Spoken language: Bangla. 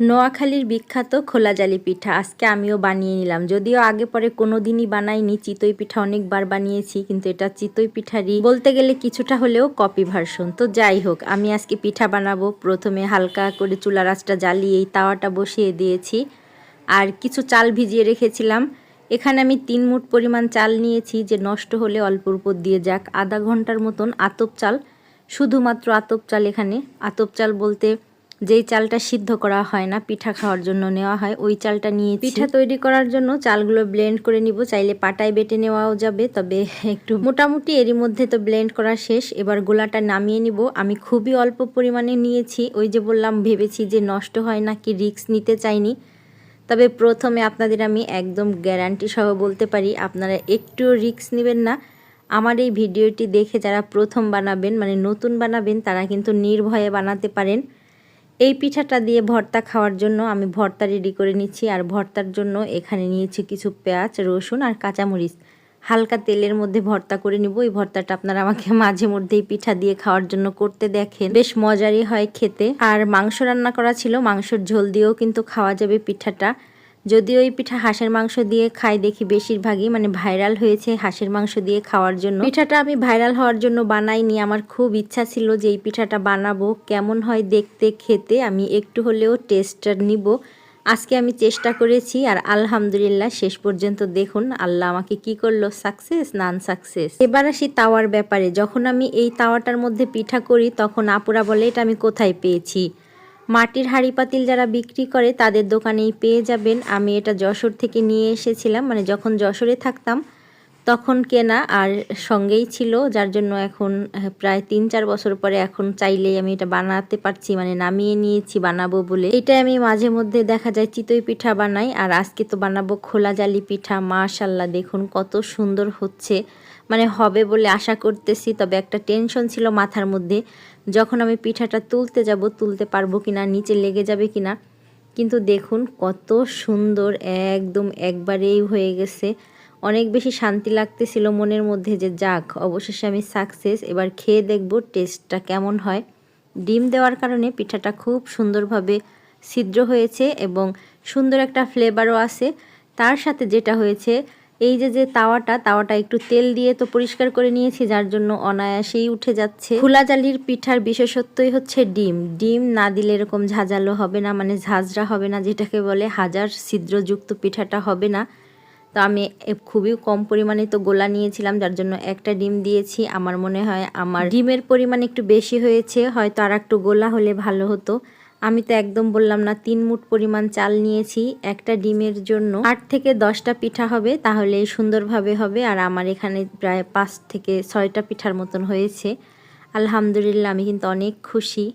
নোয়াখালীর বিখ্যাত খোলাজালি পিঠা। আজকে আমিও বানিয়ে নিলাম। যদিও আগে পরে কোনো দিনই বানাইনি, চিতই পিঠা অনেকবার বানিয়েছি, কিন্তু এটা চিতই পিঠারই বলতে গেলে কিছুটা হলেও কপি ভার্সন তো যাই হোক, আমি আজকে পিঠা বানাবো। প্রথমে হালকা করে চুলা রাসটা জ্বালিয়ে এই তাওয়াটা বসিয়ে দিয়েছি। আর কিছু চাল ভিজিয়ে রেখেছিলাম। এখানে আমি তিন মুঠ পরিমাণ চাল নিয়েছি, যে নষ্ট হলে অল্পর উপর দিয়ে যাক। আধা ঘণ্টার মতন আতপ চাল, শুধুমাত্র আতপ চাল এখানে। আতপ চাল বলতে যেই চালটা সিদ্ধ করা হয় না, পিঠা খাওয়ার জন্য নেওয়া হয়, ওই চালটা নিয়ে পিঠা তৈরি করার জন্য চালগুলো ব্লেন্ড করে নিব, চাইলে পাটায় বেটে নেওয়াও যাবে, তবে একটু মোটামুটি এরই মধ্যে তো ব্লেন্ড করা শেষ। এবার গোলাটা নামিয়ে নিব। আমি খুবই অল্প পরিমাণে নিয়েছি। ওই যে বললাম, ভেবেছি যে নষ্ট হয় না কি রিক্স নিতে চাইনি। তবে প্রথমে আপনাদের আমি একদম গ্যারান্টি সহ বলতে পারি, আপনারা একটুও রিক্স নেবেন না। আমার এই ভিডিওটি দেখে যারা প্রথম বানাবেন মানে নতুন বানাবেন, তারা কিন্তু নির্ভয়ে বানাতে পারেন। এই পিঠাটা দিয়ে ভর্তা খাওয়ার জন্য আমি ভর্তা রেডি করে নিচ্ছি আর ভর্তার জন্য এখানে নিয়েছি কিছু পেঁয়াজ, রসুন আর কাঁচামরিচ। হালকা তেলের মধ্যে ভর্তা করে নিব। এই ভর্তাটা আপনারা আমাকে মাঝে মধ্যেই পিঠা দিয়ে খাওয়ার জন্য করতে দেখেন। বেশ মজারই হয় খেতে। আর মাংস রান্না করা ছিল। মাংসর ঝোল দিয়েও কিন্তু খাওয়া যাবে পিঠাটা। যদিও এই পিঠা হাঁসের মাংস দিয়ে খাই দেখি বেশিরভাগই মানে ভাইরাল হয়েছে হাঁসের মাংস দিয়ে খাওয়ার জন্য। পিঠাটা আমি ভাইরাল হওয়ার জন্য বানাইনি, আমার খুব ইচ্ছা ছিল যে এই পিঠাটা বানাবো, কেমন হয় দেখতে খেতে আমি একটু হলেও টেস্টটা নিব। আজকে আমি চেষ্টা করেছি আর আলহামদুলিল্লাহ শেষ পর্যন্ত দেখুন আল্লাহ আমাকে কি করল সাকসেস নান সাকসেস এবার আসি তাওয়ার ব্যাপারে, যখন আমি এই তাওয়াটার মধ্যে পিঠা করি তখন আপুরা বলে, এটা আমি কোথায় পেয়েছি? মাটির হাঁড়ি পাতিল যারা বিক্রি করে তাদের দোকানেই পেয়ে যাবেন। আমি এটা যশোর থেকে নিয়ে এসেছিলাম। মানে যখন যশোরে থাকতাম তখন কেনা আর সঙ্গেই ছিল, যার জন্য এখন প্রায় তিন চার বছর পরে এখন চাইলেই আমি এটা বানাতে পারছি মানে নামিয়ে নিয়েছি, বানাবো বলে। এটা আমি মাঝে মধ্যে দেখা যায় চিতই পিঠা বানাই, আর আজকে তো বানাবো খোলা জালি পিঠা মাশাল্লাহ দেখুন কত সুন্দর হচ্ছে। মানে হবে বলে আশা করতেছি, তবে একটা টেনশন ছিল মাথার মধ্যে, যখন আমি পিঠাটা তুলতে যাব, তুলতে পারব কিনা, নিচে লেগে যাবে কিনা। কিন্তু দেখুন কত সুন্দর, একদম একবারেই হয়ে গেছে। অনেক বেশি শান্তি লাগতেছিল মনের মধ্যে যে যাক, অবশেষে আমি সাকসেস এবার খেয়ে দেখব টেস্টটা কেমন হয়। ডিম দেওয়ার কারণে পিঠাটা খুব সুন্দরভাবে ছিদ্র হয়েছে এবং সুন্দর একটা ফ্লেভারও আছে। তার সাথে যেটা হয়েছে, এই যে যে তাওয়াটা তাওয়াটা একটু তেল দিয়ে তো পরিষ্কার করে নিয়েছি, যার জন্য অনায়াসেই উঠে যাচ্ছে। খোলা জালির পিঠার বিশেষত্বই হচ্ছে ডিম। ডিম না দিলে এরকম ঝাঁঝালো হবে না মানে ঝাঁঝরা হবে না, যেটাকে বলে হাজার ছিদ্রযুক্ত পিঠাটা হবে না। তো আমি খুবই কম পরিমাণে তো গোলা নিয়েছিলাম, যার জন্য একটা ডিম দিয়েছি। আমার মনে হয় আমার ডিমের পরিমাণ একটু বেশি হয়েছে, হয়তো আর একটু গোলা হলে ভালো হতো। আমি তো একদম বললাম না, তিন মুট পরিমাণ চাল নিয়েছি, একটা ডিমের জন্য। আট থেকে দশটা পিঠা হবে, তাহলে সুন্দরভাবে হবে, আর আমার এখানে প্রায় পাঁচ থেকে ছয়টা পিঠার মতন হয়েছে। আলহামদুলিল্লাহ, আমি কিন্তু অনেক খুশি।